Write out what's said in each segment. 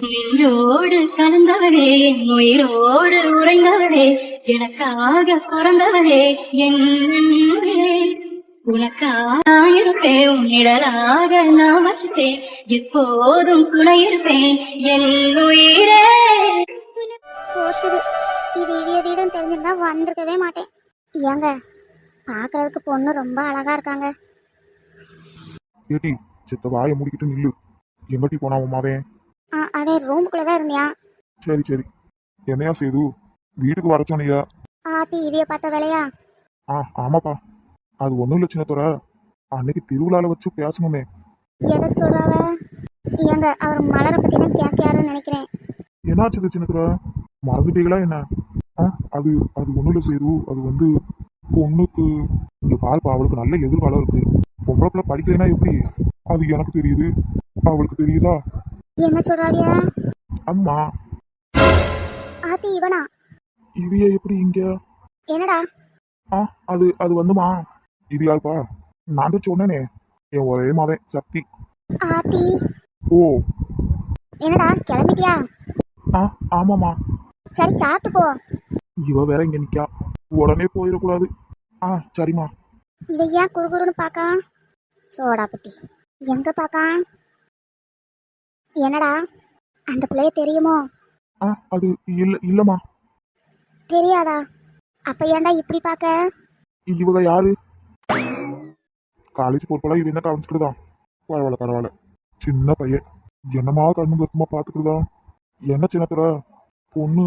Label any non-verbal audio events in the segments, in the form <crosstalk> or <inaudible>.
நெஞ்சோடு கலந்தவளே என் உயிரோடு உறைந்தவளே எனக்காக பிறந்தவளே என் அன்பே. உனக்காக இருப்பேன் உன்னிடலாக நான் வசித்தேன் எப்போதும் துணை இருப்பேன் என் உயிரே. போச்சுது இது வீடுன்னு தெரிஞ்சிருந்தா வந்திருக்கவே மாட்டேன். ஏங்க பார்க்கறதுக்கு பொண்ணு ரொம்ப அழகா இருக்காங்க. ஏட்டி சித்த வாயை முடிக்கிட்டு நில்லு. எங்கட்டி போனா உமாவே அவன் ரூமுக்குள்ளே தான் இருந்தியா? சரி சரி. என்னையா செய்து வீட்டுக்கு வர சொன்னியா? ஆத்தி இவிய பார்த்த வேலையா? ஆ ஆமாப்பா. அது ஒன்றும் இல்லை சின்னத்துற அன்னைக்கு திருவிழால வச்சு பேசணுமே. எதை சொல்றாவ? ஏங்க அவர் மலரை பத்தி தான் கேட்காருன்னு நினைக்கிறேன். என்னாச்சு சின்னத்துற மறந்துட்டீங்களா என்ன? ஆ அது அது ஒன்றும் இல்லை செய்து அது வந்து பொண்ணுக்கு இங்க பாருப்பா அவளுக்கு நல்ல எதிர்காலம் இருக்கு. பொம்பளை பிள்ளை படிக்கலைன்னா எப்படி? அது எனக்கு தெரியுது. அவளுக்கு தெரியுதா? என்ன சொல்றாவியா அம்மா. ஆத்தி இவனா? இவைய எப்படி இங்க? என்னடா? ஆ அது அது வந்துமா? இது யாருப்பா? நான் தான் சொன்னேனே. என் ஒரே மவன் சக்தி. ஆத்தி. ஓ. என்னடா கிளம்பிட்டியா? ஆ ஆமாம்மா. சரி சாப்பிட்டு போ. இவ வேற இங்க நிக்கா. உடனே போயிடக்கூடாது. ஆ சரிம்மா. இவ ஏன் குறுகுறுன்னு பார்க்கா சோடாப்பட்டி எங்க பார்க்கா என்னடா? அந்த பிள்ளைய தெரியுமோ? ஆ அது இல்ல இல்லம்மா. தெரியாதா? அப்ப ஏன்டா இப்படி பார்க்க இவங்க யாரு? காலேஜ் பொறுப்பெல்லாம் இவ என்ன கவனிச்சுக்கிட்டுதான் பரவாயில்ல பரவாயில்ல. சின்ன பையன். என்னமா கண்ணு கருத்துமா பாத்துக்கிட்டுதா என்ன சின்னத்துல பொண்ணு.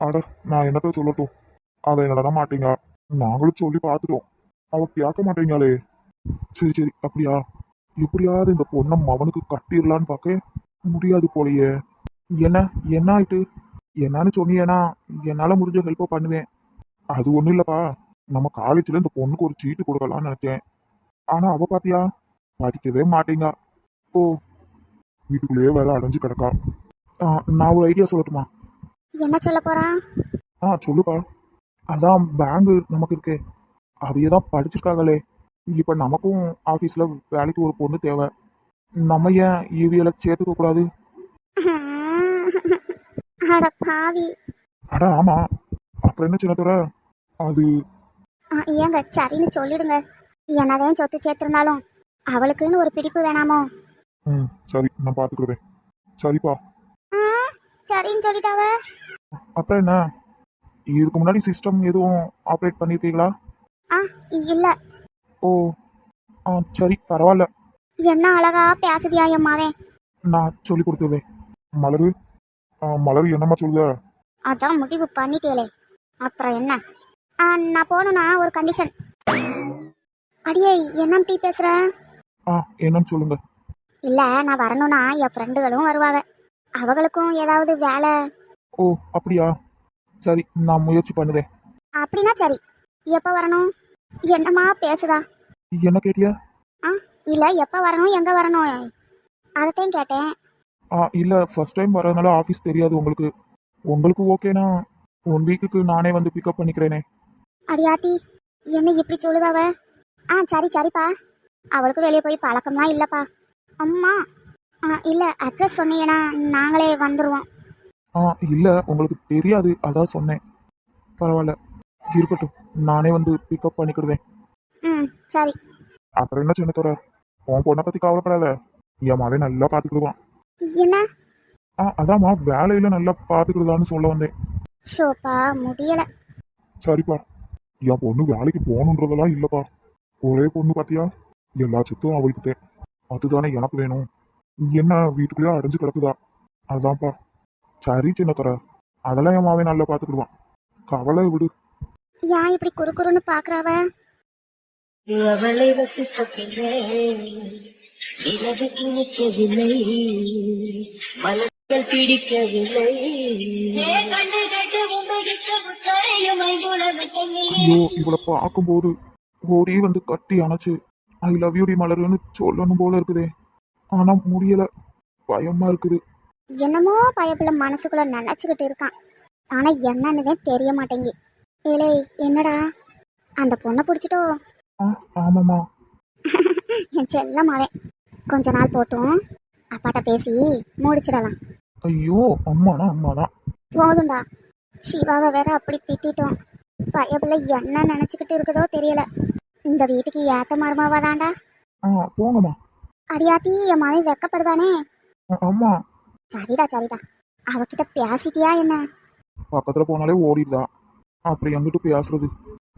அட நான் என்னத்த சொல்லட்டும். அவ என்னடா மாட்டீங்க? நாங்களும் சொல்லி பார்த்துட்டோம் அவ கேட்க மாட்டீங்களே. சரி சரி அப்படியா? எப்படியாவது இந்த பொண்ணை மவனுக்கு கட்டிடலான்னு பார்க்க முடியாது போலயே. என்ன என்ன ஆயிட்டு? என்னன்னு சொன்னீங்கன்னா என்னால முடிஞ்ச ஹெல்ப்பை பண்ணுவேன். அது ஒண்ணும் இல்லப்பா. நம்ம காலேஜ்ல இந்த பொண்ணுக்கு ஒரு சீட்டு கொடுக்கலாம்னு நினைச்சேன். ஆனா அவ பாத்தியா? படிக்கவே மாட்டேங்க. ஓ வீட்டுக்குள்ளேயே வேற அடைஞ்சு கிடக்கா. நான் ஒரு ஐடியா சொல்லட்டுமா? என்ன சொல்ல போறான் ஆ சொல்லுப்பா. அதான் பேங்கு நமக்கு இருக்கே. அவைய தான் படிச்சிருக்காங்களே. இப்போ நமக்கும் ஆஃபீஸில் வேலைக்கு ஒரு பொண்ணு தேவை. நம்ம ஏன் ஈவியில் சேர்த்துக்க கூடாது? <laughs> அட பாவி. அட ஆமா. அப்புறம் என்ன சின்னத்துற அது ஆ, ஏங்க சரின்னு சொல்லிடுங்க. என்னதான் சொத்து சேர்த்திருந்தாலும் அவளுக்குன்னு ஒரு பிடிப்பு வேணாமோ? ம் சரி நான் பார்த்துக்கிறதே சரிப்பா. ஆ, சரின்னு சொல்லிட்டாவ? அப்புறம் என்ன? இதுக்கு முன்னாடி சிஸ்டம் எதுவும் ஆப்ரேட் பண்ணியிருக்கீங்களா ஆ இல்ல. ஓ ஆ சரி பரவாயில்ல. என்ன அழகா பேசுதியா என் மாவன் நான் சொல்லி கொடுத்துருவேன் மலரு மலரு என்னம்மா சொல்லுத? அதான் முடிவு பண்ணிட்டேலே அப்புறம் என்ன? நான் போகணும்னா ஒரு கண்டிஷன் அடியே என்ன டீ பேசுற? ஆ என்னன்னு சொல்லுங்க. இல்ல நான் வரணும்னா என் ஃப்ரெண்டுகளும் வருவாங்க. அவங்களுக்கும் ஏதாவது வேலை? ஓ அப்படியா? சரி நான் முயற்சி பண்ணுதேன். அப்படின்னா சரி. எப்போ வரணும்? என்னம்மா பேசுதா? என்ன கேட்டியா? ஆ இல்ல எப்போ வரணும் எங்க வரணும்? அதைத்தான் கேட்டேன். ஆ இல்லை ஃபர்ஸ்ட் டைம் வரதுனால ஆஃபீஸ் தெரியாது உங்களுக்கு. உங்களுக்கு ஓகேனா ஒன் வீக்குக்கு நானே வந்து பிக்கப் பண்ணிக்கிறேனே. அடியாத்தி என்ன இப்படி சொல்லுதாவ ஆ சரி சரிப்பா. அவளுக்கு வெளியே போய் பழக்கம்லாம் இல்லைப்பா. அம்மா ஆ இல்லை அட்ரஸ் சொன்னீங்கன்னா நாங்களே வந்துடுவோம் ஆ இல்லை உங்களுக்கு தெரியாது அதான் சொன்னேன். பரவாயில்ல இருக்கட்டும் நானே வந்து பிக்கப் பண்ணிக்கிடுவேன் ம் சரி. அப்புறம் என்ன சின்ன தர உன் பொண்ணை பற்றி கவலைப்படாத. என் மகன் நல்லா பார்த்துக்கிடுவான் என்ன? ஆ அதாம்மா வேலையில நல்லா பார்த்துக்கிடுதான்னு சொல்ல வந்தேன். ஷோப்பா முடியலை. சரிப்பா. என் பொண்ணு வேலைக்கு போகணுன்றதெல்லாம் இல்லப்பா. ஒரே பொண்ணு பாத்தியா? எல்லா சொத்தும் அவளுக்கு தே அதுதானே எனக்கு வேணும். என்ன வீட்டுக்குள்ளேயே அடைஞ்சு கிடக்குதா? அதான்ப்பா. சரி சின்னத்தர. அதெல்லாம் என் மாவே நல்லா பார்த்துக்கிடுவான் கவலை விடு. ஏன் இப்படி குறுகுறுன்னு பார்க்குறாவ அவளை வசித்த பின்னே நிலவுக்கு நிற்கவில்லை. மலர்கள் பிடிக்கவில்லை. ஐயோ இவளை பார்க்கும்போது ஓடி வந்து கட்டி அணைச்சு ஐ லவ் யூ டி மலருன்னு சொல்லணும் போல இருக்குதே. ஆனா முடியல. பயமா இருக்குது. என்னமோ பயப்புல மனசுக்குள்ள நினச்சிக்கிட்டு இருக்கான். ஆனா என்னன்னு தெரிய மாட்டேங்கி ஏலே என்னடா? அந்த பொண்ணை பிடிச்சிட்டோ? ஆ ஆமாம்மா. என் <laughs> செல்லமாவே. கொஞ்ச நாள் போட்டும். அப்பாட்ட பேசி முடிச்சிடலாம். ஐயோ அம்மானா அம்மாதான் போதும்டா. சிவாவை வேற அப்படி திட்டிட்டோம். பயப்புல என்ன நினச்சிக்கிட்டு இருக்குதோ தெரியல. இந்த வீட்டுக்கு ஏத்த மருமாவா தான்டா. ஆ போங்கம்மா. அடியாத்தி என் மகன் வெக்கப்படுதானே? அம்மா சரிடா சரிடா. அவகிட்ட பேசிட்டியா என்ன? பக்கத்துல போனாலே ஓடிடுதா. அப்படி எங்கிட்டு பேசுறது?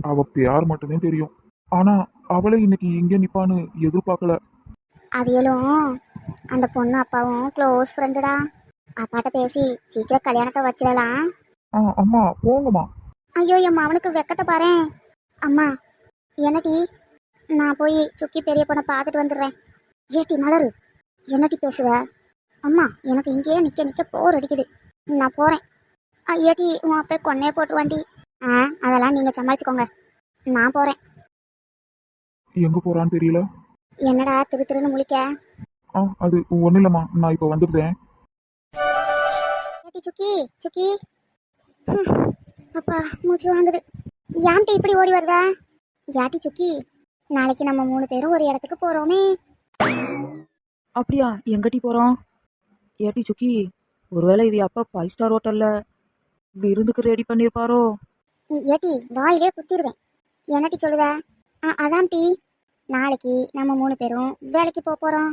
அவ பேர் மட்டும்தான் தெரியும். ஆனா அவளை இன்னைக்கு இங்க நிப்பான்னு எதிர்பார்க்கல. அவியலும் அந்த பொண்ணு அப்பாவும் க்ளோஸ் ஃப்ரெண்டுடா அப்பாட்ட பேசி சீக்கிரம் கல்யாணத்தை வச்சிடலாம். ஆ அம்மா போங்கம்மா. ஐயோ என் அவனுக்கு வெக்கத்தை பாரேன். அம்மா என்னடி? நான் போய் சுக்கி பெரிய பொண்ணை பார்த்துட்டு வந்துடுறேன். ஏட்டி மலரு என்னடி பேசுவ? அம்மா எனக்கு இங்கேயே நிற்க நிற்க போர் அடிக்குது. நான் போகிறேன் ஏட்டி உன் அப்பா கொன்னே போட்டு வண்டி ஆ அதெல்லாம் நீங்கள் சமாளிச்சுக்கோங்க. நான் போகிறேன் எங்க போறான்னு தெரியல. என்னடா திரு திருன்னு முழிக்க? ஆ அது ஒன்றும் இல்லைம்மா. நான் இப்போ வந்துடுதேன் ஏட்டி சுக்கி சுக்கி. ஹம், அப்பா மூச்சு வாங்குது. ஏன்ட்டு இப்படி ஓடி வருதா? ஏட்டி சுக்கி நாளைக்கு நம்ம மூணு பேரும் ஒரு இடத்துக்கு போகிறோமே அப்படியா? எங்கட்டி போகிறோம் ஏட்டி சுக்கி ஒருவேளை இவ அப்பா ஃபைவ் ஸ்டார் ஹோட்டலில் விருந்துக்கு ரெடி பண்ணியிருப்பாரோ ம், ஏட்டி வாயிலே குத்திடுவேன். என்னட்டி சொல்லுத? ஆ அதான் டீ நாளைக்கு நம்ம மூணு பேரும் வேலைக்கு போக போகிறோம்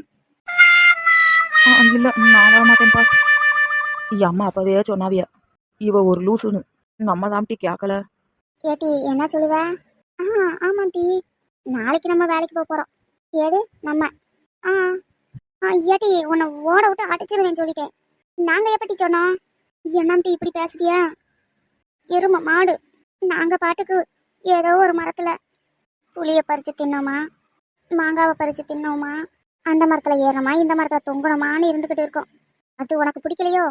இல்லை நான் வர மாட்டேன்ப்பா என் அம்மா அப்பவே சொன்னாவிய இவ ஒரு லூசுன்னு. நம்ம தாம்ட்டி கேட்கல ஏட்டி என்ன சொல்லுத ஆ ஆமாம் டீ நாளைக்கு நம்ம வேலைக்கு போக போகிறோம் ஏது நம்ம. ஆ ஆ ஏட்டி உன்னை ஓட விட்டு அடிச்சிருவேன் சொல்லிட்டேன். நாங்கள் எப்படி சொன்னோம்? என்னம்டி இப்படி பேசுதியா? எரும மாடு. நாங்கள் பாட்டுக்கு ஏதோ ஒரு மரத்தில் புளியை பறித்து தின்னோமா? மாங்காவை பறித்து தின்னோமா? அந்த மரத்தில் ஏறணுமா? இந்த மரத்தில் தொங்கணுமான்னு இருந்துக்கிட்டு இருக்கோம். அது உனக்கு பிடிக்கலையோ?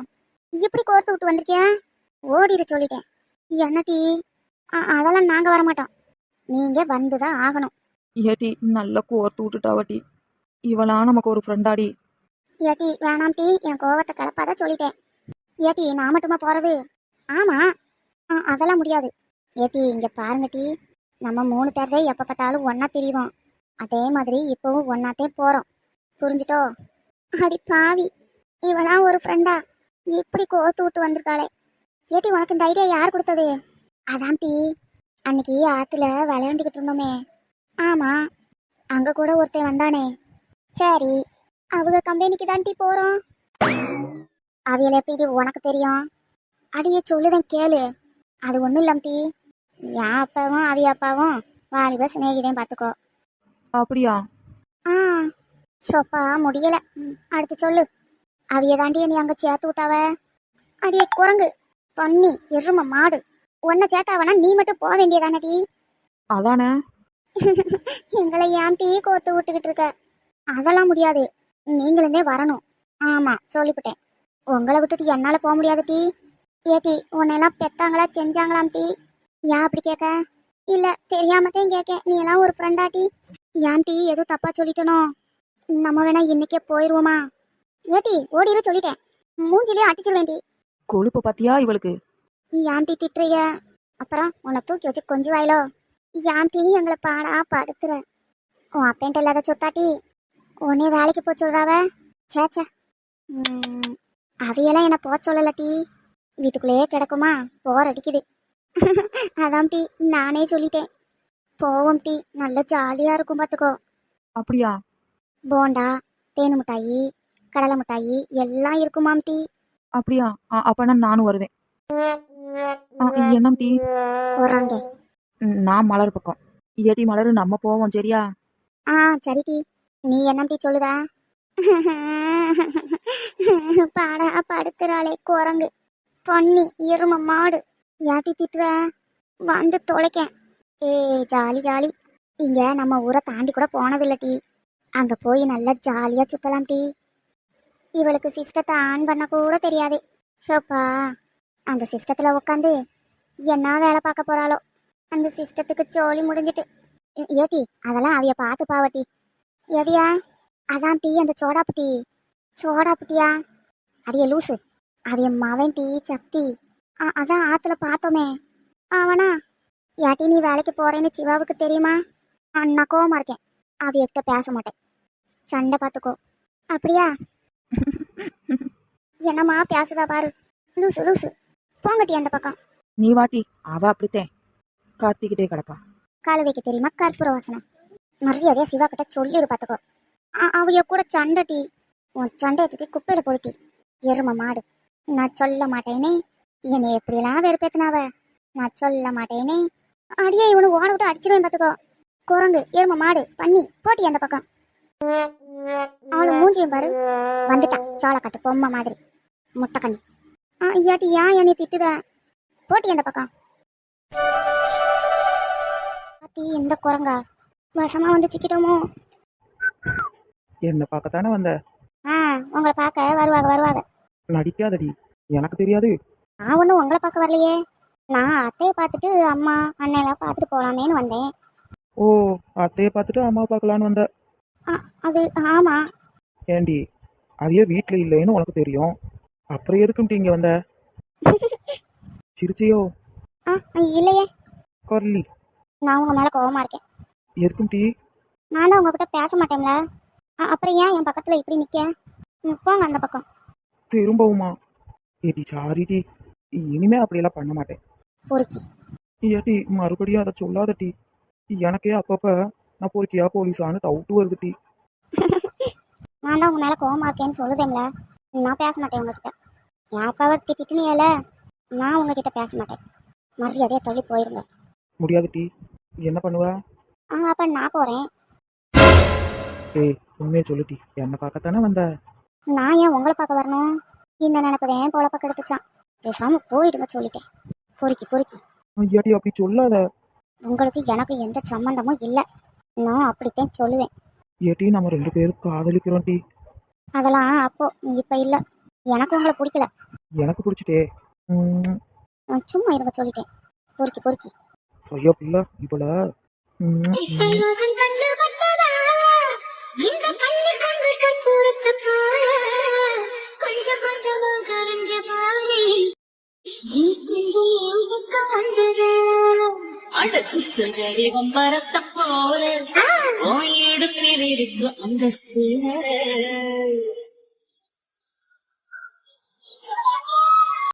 இப்படி கோர்த்து விட்டு வந்திருக்கியா? ஓடிடு சொல்லிட்டேன். என்னடி அ- அதெல்லாம் நாங்கள் வரமாட்டோம். நீங்கள் வந்து தான் ஆகணும் ஏட்டி நல்லா கோர்த்து விட்டுட்டாவட்டி இவளாம் நமக்கு ஒரு ஃப்ரெண்டாடி ஏட்டி வேணாம் டீ. என் கோவத்தை கலப்பாத சொல்லிட்டேன். ஏட்டி நான் மட்டுமா போகிறது ஆமாம் அதெல்லாம் முடியாது. ஏட்டி இங்கே பாருங்க டீ. நம்ம மூணு பேர் எப்போ பார்த்தாலும் ஒன்றா தெரியும் அதே மாதிரி இப்போவும் ஒன்னாத்தே போகிறோம் புரிஞ்சுட்டோ? அடி பாவி. இவளாம் ஒரு ஃப்ரெண்டா இப்படி கோத்து விட்டு வந்திருக்காளே. ஏட்டி உனக்கு இந்த ஐடியா யார் கொடுத்தது? அதான் டீ. அன்னைக்கு ஆற்றுல விளையாண்டுக்கிட்டு இருந்தோமே. ஆமாம் அங்கே கூட ஒருத்தன் வந்தானே. சரி. அவங்க கம்பெனிக்கு தான் டீ போகிறோம் அவியல் எப்படி உனக்கு தெரியும்? அடியே சொல்லுதான் கேளு. அது ஒன்றும் இல்லம் டீ. என் அப்பாவும் அவிய அப்பாவும் வாலிப சிநேகிதையும் பார்த்துக்கோ. அப்படியா? ஆ சொப்பா முடியல. அடுத்து சொல்லு. அவிய தாண்டி நீ அங்கே சேர்த்து விட்டாவ? அடியே குரங்கு. பொன்னி எரும மாடு. உன்னை சேர்த்தாவனா நீ மட்டும் போக வேண்டியதானடி? அதானே? எங்களை ஏன் டீ கோர்த்து விட்டுக்கிட்டு இருக்க? அதெல்லாம் முடியாது. நீங்களுந்தே வரணும். ஆமா சொல்லிவிட்டேன் உங்களை விட்டுட்டு என்னால போக முடியாது டீ. ஏ டீ உன்னெல்லாம் பெத்தாங்களா செஞ்சாங்களாம் டீ? ஏன் அப்படி கேட்க? இல்ல தெரியாமத்தையும் கேட்க நீ எல்லாம் ஒரு ஃப்ரெண்டா டீ ஏன் டீ எதுவும் தப்பா சொல்லிட்டனோ? நம்ம வேணா இன்னைக்கே போயிருவோமா? ஏட்டி ஓடிரு சொல்லிட்டேன். மூஞ்சிலே அடிச்சிருவேன் டீ கொழுப்பு பாத்தியா இவளுக்கு? ஏன் டீ திட்டுறீங்க? அப்புறம் உன்னை தூக்கி வச்சு கொஞ்சம் வாயிலோ ஏன் டீ எங்களை பாடா படுத்துற? உன் அப்பன்ட்ட இல்லாத சொத்தாட்டி உன்னே வேலைக்கு போக சொல்றாவ? சே சே ம், அவையெல்லாம் என்ன போக சொல்லல டீ வீட்டுக்குள்ளேயே கிடக்குமா? போர் அடிக்குது. <laughs> அதான் டீ நானே சொல்லிட்டேன். போவோம் டீ. நல்ல ஜாலியாக இருக்கும் பார்த்துக்கோ அப்படியா? போண்டா தேனு மிட்டாயி கடலை மிட்டாயி எல்லாம் இருக்குமாம் டீ. அப்படியா? ஆ, அப்பனா நானும் வருவேன். ஆ, என்னம் டீ? போடுறாங்க ம், நான் மலர் பக்கம். ஏடி மலர் நம்ம போவோம் சரியா? ஆ சரி டீ. நீ என்ன டீ சொல்லுதா? பாடா படுத்துறாளே குரங்கு. பொன்னி எரும மாடு. யாட்டி திட்டுற வந்து தொலைக்கேன். ஏய் ஜாலி ஜாலி. இங்க நம்ம ஊரை தாண்டி கூட போனதில்ல டீ. அங்க போய் நல்லா ஜாலியா சுத்தலாம் டீ. இவளுக்கு சிஸ்டத்தை ஆன் பண்ண கூட தெரியாது. ஷோப்பா அந்த சிஸ்டத்துல உட்காந்து என்ன வேலை பார்க்க போறாளோ. அந்த சிஸ்டத்துக்கு ஜோலி முடிஞ்சிட்டு. ஏ- ஏட்டி அதெல்லாம் அவைய பார்த்து பாவட்டி எவியா அதான் டீ அந்த சோடாப்பு டீ. சோடாப்பு டீயா? அடிய லூசு. அவைய மவன் டீ சக்தி. ஆ அதான் ஆத்துல பார்த்தோமே. அவனா ஏட்டி நீ வேலைக்கு போறேன்னு சிவாவுக்கு தெரியுமா? நான் கோவமா இருக்கேன். அவியகிட்ட பேச மாட்டேன். சண்டை பார்த்துக்கோ. அப்படியா? <laughs> என்னம்மா பேசுதா பாரு. லூசு லூசு. போங்கட்டி அந்த பக்கம். நீ வாட்டி. அவ அப்படித்தேன். காத்திக்கிட்டே கிடப்பா. காலவைக்கு தெரியுமா? கற்பூர வாசனை மரியாதையா சிவா கிட்ட சொல்லிடு பார்த்துக்கோ. அவைய கூட சண்டைட்டி. உன் சண்டையத்துக்கு குப்பையில போயிட்டி எரும மாடு. நான் சொல்ல மாட்டேனே. என்னை எப்படியெல்லாம் வெறுப்பேத்தினாவ? நான் சொல்ல மாட்டேனே. அடியே இவனு ஓட விட்டு அடிச்சிருவேன் பார்த்துக்கோ குரங்கு எரும மாடு பண்ணி போட்டி அந்த பக்கம். அவளு மூஞ்சியும் பாரு. வந்துட்டான் சோளக்காட்டு பொம்மை மாதிரி. முட்டை கண்ணி ஆ ஐயாட்டி ஏன் என்னை திட்டுத? போட்டி அந்த பக்கம். பாத்தி இந்த குரங்கா. வசமா வந்து சிக்கிட்டோமோ? என்ன பார்க்கத்தானே வந்த? ஆ உங்களை பார்க்க வருவாங்க வருவாங்க நடிக்காதடி. எனக்கு தெரியாது. நான் ஒன்றும் உங்களை பார்க்க வரலையே. நான் அத்தையை பார்த்துட்டு அம்மா அண்ணெல்லாம் பார்த்துட்டு போகலாமேன்னு வந்தேன். ஓ அத்தையை பார்த்துட்டு அம்மா பார்க்கலான்னு வந்த. ஆ, அது ஆமா. ஏண்டி அவைய வீட்டில் இல்லைன்னு உனக்கு தெரியும். அப்புறம் எதுக்கும்ட்டு இங்கே வந்த? <laughs> சிரிச்சியோ? ஆ இல்லையே. கொல்லி. நான் உங்க மேலே கோவமா இருக்கேன். எதுக்கும் டீ நான் தான் உங்ககிட்ட பேச மாட்டேன்ல. ஆ, அப்புறம் ஏன் என் பக்கத்தில் இப்படி நிற்க ம், போங்க அந்த பக்கம். திரும்பவுமா. ஏடி சாரி டி இனிமே அப்படியெல்லாம் பண்ண மாட்டேன். பொறுக்கி. ஏட்டி மறுபடியும் அதை சொல்லாத டி. எனக்கே அப்பப்ப நான் பொறுக்கியா போலீஸான்னு டவுட் வருது டி. <laughs> நான் தான் உங்க மேலே கோவமா இருக்கேன்னு சொல்லுதேன்ல. நான் பேச மாட்டேன் உங்ககிட்ட. என் அப்பாவை திட்டி திட்டினியல நான் உங்ககிட்ட பேச மாட்டேன். மரியாதையை தள்ளி போயிருங்க. முடியாது டி. என்ன பண்ணுவ? ஆ அப்போ நான் போகிறேன் ஏய் உண்மையை சொல்லு டி. என்னை பார்க்கத்தானே வந்த? நான் ஏன் உங்களை பார்க்க வரணும்? இந்த நினைப்பதை ஏன் பொழப்ப கெடுத்துச்சான். பேசாம போயிடுங்க சொல்லிட்டேன். பொறுக்கி பொறுக்கி. ஐயாடி அப்படி சொல்லாத. உங்களுக்கு எனக்கு எந்த சம்மந்தமும் இல்லை. நான் அப்படித்தான் சொல்லுவேன். ஏட்டி நம்ம ரெண்டு பேரும் காதலிக்கிறோம் டி. அதெல்லாம் அப்போ இப்போ இல்லை. எனக்கு உங்களை பிடிக்கல. எனக்கு பிடிச்சிட்டே. ம், நான் சும்மா இருங்க சொல்லிட்டேன். பொறுக்கி பொறுக்கி. ஐயா பிள்ளை இவள. ம், சுத்துகடி வம்பரத்த போல ஓ இடுப்பில் இருக்கு அந்த சேர